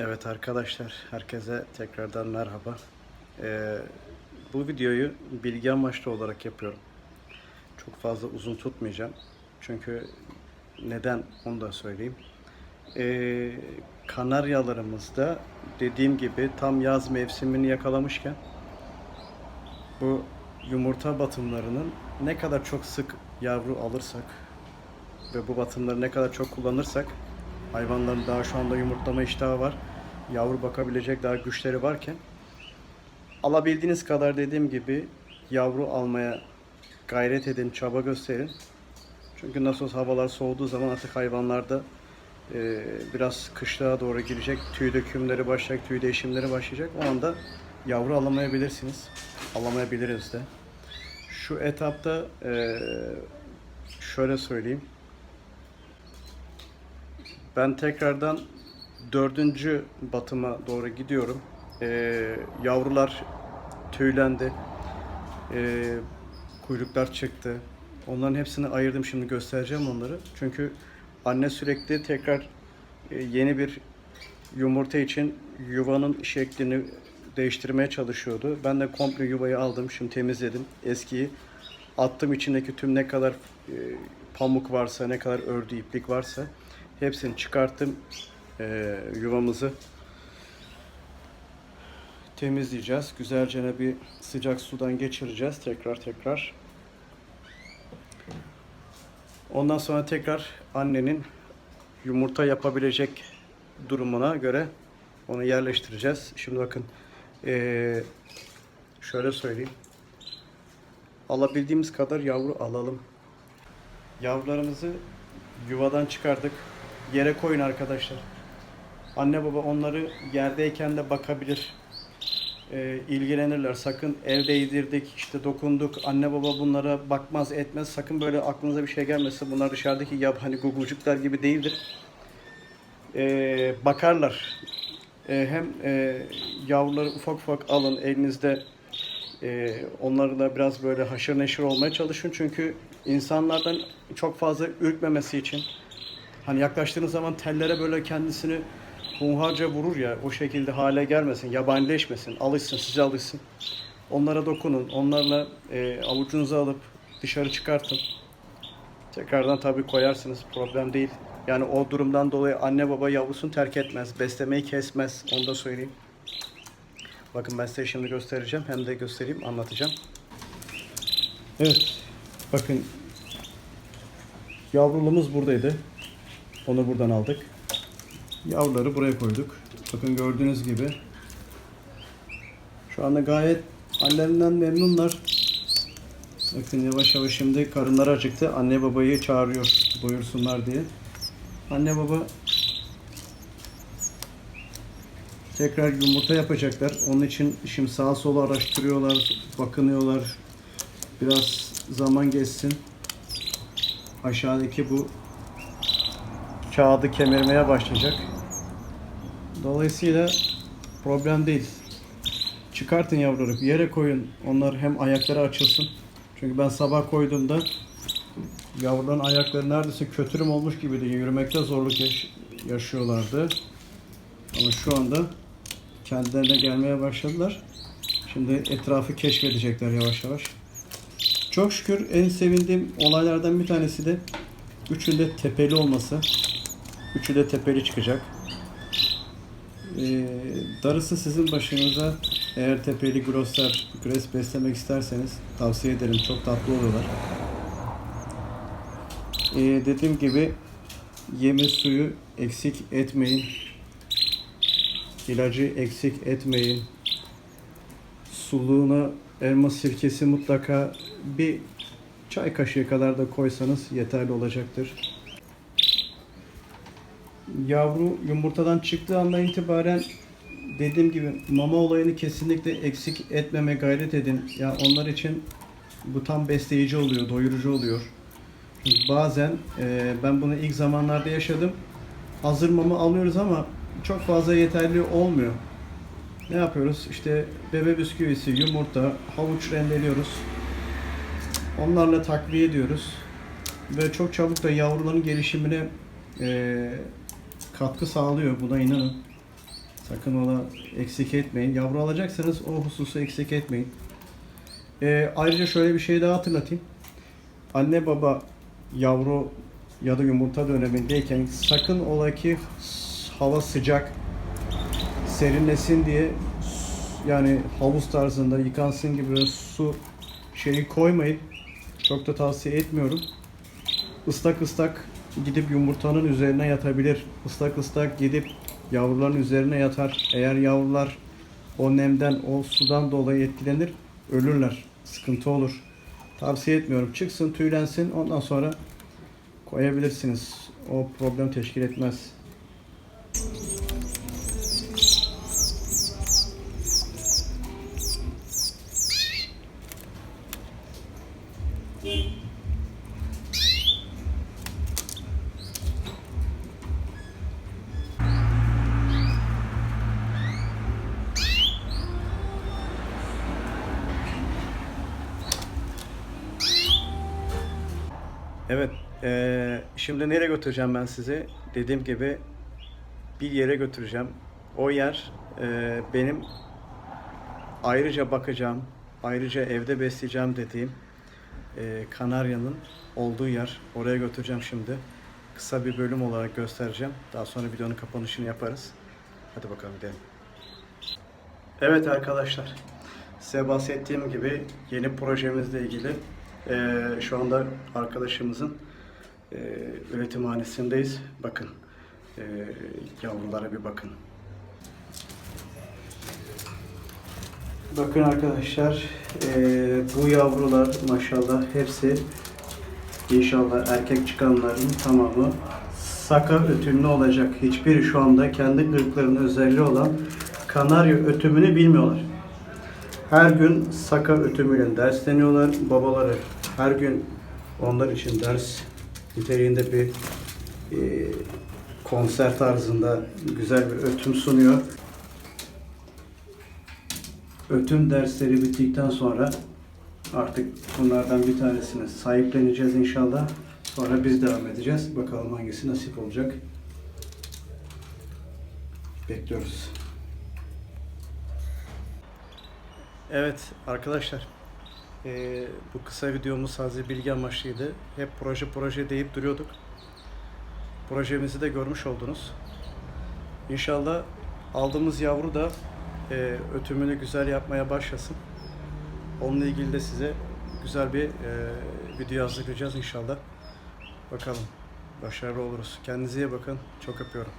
Evet arkadaşlar, herkese tekrardan merhaba. Ee, bu videoyu bilgi amaçlı olarak yapıyorum. Çok fazla uzun tutmayacağım. Çünkü neden onu da söyleyeyim. Ee, Kanaryalarımızda dediğim gibi tam yaz mevsimini yakalamışken bu yumurta batımlarının ne kadar çok sık yavru alırsak ve bu batımları ne kadar çok kullanırsak hayvanların daha şu anda yumurtlama iştahı var. Yavru bakabilecek daha güçleri varken alabildiğiniz kadar dediğim gibi yavru almaya gayret edin, çaba gösterin. Çünkü nasıl olsa havalar soğuduğu zaman artık hayvanlarda e, biraz kışlığa doğru girecek. Tüy dökümleri başlayacak, tüy değişimleri başlayacak. O anda yavru alamayabilirsiniz. Alamayabiliriz de. Şu etapta e, şöyle söyleyeyim. Ben tekrardan dördüncü batıma doğru gidiyorum. Ee, yavrular tüylendi. Ee, kuyruklar çıktı. Onların hepsini ayırdım şimdi göstereceğim onları. Çünkü anne sürekli tekrar e, yeni bir yumurta için yuvanın şeklini değiştirmeye çalışıyordu. Ben de komple yuvayı aldım. Şimdi temizledim. Eskiyi attım içindeki tüm ne kadar e, pamuk varsa, ne kadar ördü iplik varsa hepsini çıkarttım. E, yuvamızı temizleyeceğiz. Güzelce bir sıcak sudan geçireceğiz tekrar tekrar. Ondan sonra tekrar annenin yumurta yapabilecek durumuna göre onu yerleştireceğiz. Şimdi bakın eee, şöyle söyleyeyim. Alabildiğimiz kadar yavru alalım. Yavrularımızı yuvadan çıkardık. Yere koyun arkadaşlar. Anne baba onları yerdeyken de bakabilir. Ee, ilgilenirler. Sakın el değdirdik, işte dokunduk. Anne baba bunlara bakmaz etmez. Sakın böyle aklınıza bir şey gelmesin. Bunlar dışarıdaki yab hani gugucuklar gibi değildir. Ee, bakarlar. Ee, hem e, yavruları ufak ufak alın elinizde e, onlarla biraz böyle haşır neşir olmaya çalışın. Çünkü insanlardan çok fazla ürkmemesi için hani yaklaştığınız zaman tellere böyle kendisini hunharca vurur ya o şekilde hale gelmesin, yabanileşmesin, alışsın, size alışsın. Onlara dokunun, onlarla e, avucunuza alıp dışarı çıkartın. Tekrardan tabii koyarsınız, problem değil. Yani o durumdan dolayı anne baba yavrusunu terk etmez, beslemeyi kesmez, onu da söyleyeyim. Bakın ben size şimdi göstereceğim, hem de göstereyim, anlatacağım. Evet, bakın yavruluğumuz buradaydı. Onu buradan aldık. Yavruları buraya koyduk. Bakın gördüğünüz gibi. Şu anda gayet hallerinden memnunlar. Bakın yavaş yavaş şimdi karınları acıktı. Anne babayı çağırıyor doyursunlar diye. Anne baba tekrar yumurta yapacaklar. Onun için şimdi sağa sola araştırıyorlar, bakınıyorlar. Biraz zaman geçsin. Aşağıdaki bu kağıdı kemirmeye başlayacak. Dolayısıyla problem değil. Çıkartın yavruları, yere koyun. Onlar hem ayakları açılsın. Çünkü ben sabah koyduğumda yavruların ayakları neredeyse kötürüm olmuş gibiydi. Yürümekte zorluk yaş- yaşıyorlardı. Ama şu anda kendilerine gelmeye başladılar. Şimdi etrafı keşfedecekler yavaş yavaş. Çok şükür en sevindiğim olaylardan bir tanesi de üçünde tepeli olması. Üçü de tepeli çıkacak. Ee, darısı sizin başınıza eğer tepeli grosser, gres beslemek isterseniz tavsiye ederim. Çok tatlı oluyorlar. Ee, dediğim gibi yemi suyu eksik etmeyin. İlacı eksik etmeyin. Suluğuna elma sirkesi mutlaka bir çay kaşığı kadar da koysanız yeterli olacaktır. Yavru yumurtadan çıktığı andan itibaren dediğim gibi mama olayını kesinlikle eksik etmeme gayret edin. Ya onlar için bu tam besleyici oluyor, doyurucu oluyor. Bazen e, ben bunu ilk zamanlarda yaşadım. Hazır mama alıyoruz ama çok fazla yeterli olmuyor. Ne yapıyoruz? İşte bebe bisküvisi, yumurta, havuç rendeliyoruz. Onlarla takviye ediyoruz. Ve çok çabuk da yavruların gelişimine e, katkı sağlıyor. Buna inanın. Sakın ola eksik etmeyin. Yavru alacaksanız o hususu eksik etmeyin. Ee, ayrıca şöyle bir şey daha hatırlatayım. Anne baba yavru ya da yumurta dönemindeyken sakın ola ki hava sıcak serinlesin diye yani havuz tarzında yıkansın gibi su şeyi koymayın. Çok da tavsiye etmiyorum. Islak ıslak gidip yumurtanın üzerine yatabilir. Islak ıslak gidip yavruların üzerine yatar. Eğer yavrular o nemden, o sudan dolayı etkilenir, ölürler. Sıkıntı olur. Tavsiye etmiyorum. Çıksın, tüylensin. Ondan sonra koyabilirsiniz. O problem teşkil etmez. Evet, eee, şimdi nereye götüreceğim ben sizi? Dediğim gibi bir yere götüreceğim. O yer eee, benim ayrıca bakacağım, ayrıca evde besleyeceğim dediğim eee Kanarya'nın olduğu yer. Oraya götüreceğim şimdi. Kısa bir bölüm olarak göstereceğim. Daha sonra videonun kapanışını yaparız. Hadi bakalım gidelim. Evet arkadaşlar, size bahsettiğim gibi yeni projemizle ilgili eee, şu anda arkadaşımızın eee üretimhanesindeyiz. Bakın, eee, yavrulara bir bakın. Bakın arkadaşlar, eee, bu yavrular maşallah hepsi inşallah erkek çıkanların tamamı saka ötümlü olacak. Hiçbiri şu anda kendi ırklarının özelliği olan kanarya ötümünü bilmiyorlar. Her gün saka ötümüyle dersleniyorlar. Babaları her gün onlar için ders niteliğinde bir e, konser tarzında güzel bir ötüm sunuyor. Ötüm dersleri bittikten sonra artık bunlardan bir tanesini sahipleneceğiz inşallah. Sonra biz devam edeceğiz. Bakalım hangisi nasip olacak. Bekliyoruz. Evet arkadaşlar. Eee, bu kısa videomuz sadece bilgi amaçlıydı. Hep proje proje deyip duruyorduk. Projemizi de görmüş oldunuz. İnşallah aldığımız yavru da eee, ötümünü güzel yapmaya başlasın. Onunla ilgili de size güzel bir eee, video hazırlayacağız inşallah. Bakalım başarılı oluruz. Kendinize iyi bakın. Çok öpüyorum.